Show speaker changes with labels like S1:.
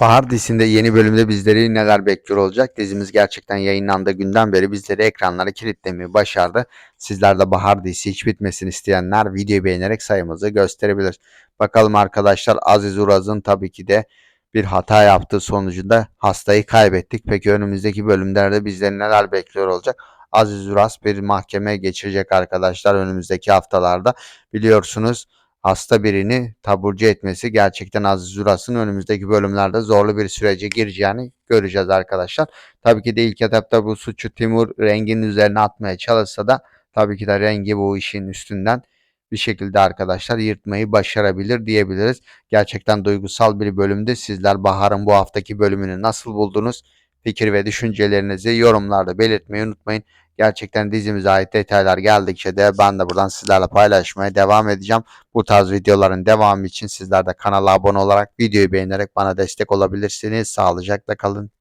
S1: Bahar dizisinde yeni bölümde bizleri neler bekliyor olacak? Dizimiz gerçekten yayınlandığı günden beri bizleri ekranlara kilitlemeyi başardı. Sizler de Bahar dizisi hiç bitmesini isteyenler videoyu beğenerek sayımızı gösterebilir. Bakalım arkadaşlar Aziz Uraz'ın tabii ki de bir hata yaptığı sonucunda hastayı kaybettik. Peki önümüzdeki bölümlerde bizleri neler bekliyor olacak? Aziz Uras bir mahkemeye geçirecek arkadaşlar önümüzdeki haftalarda. Biliyorsunuz hasta birini taburcu etmesi gerçekten Aziz Uras'ın önümüzdeki bölümlerde zorlu bir sürece gireceğini göreceğiz arkadaşlar. Tabii ki de ilk etapta bu suçu Timur Rengi'nin üzerine atmaya çalışsa da tabii ki de Rengi bu işin üstünden bir şekilde arkadaşlar yırtmayı başarabilir diyebiliriz. Gerçekten duygusal bir bölümde sizler Bahar'ın bu haftaki bölümünü nasıl buldunuz? Fikir ve düşüncelerinizi yorumlarda belirtmeyi unutmayın. Gerçekten dizimize ait detaylar geldikçe de ben de buradan sizlerle paylaşmaya devam edeceğim. Bu tarz videoların devamı için sizler de kanala abone olarak videoyu beğenerek bana destek olabilirsiniz. Sağlıcakla kalın.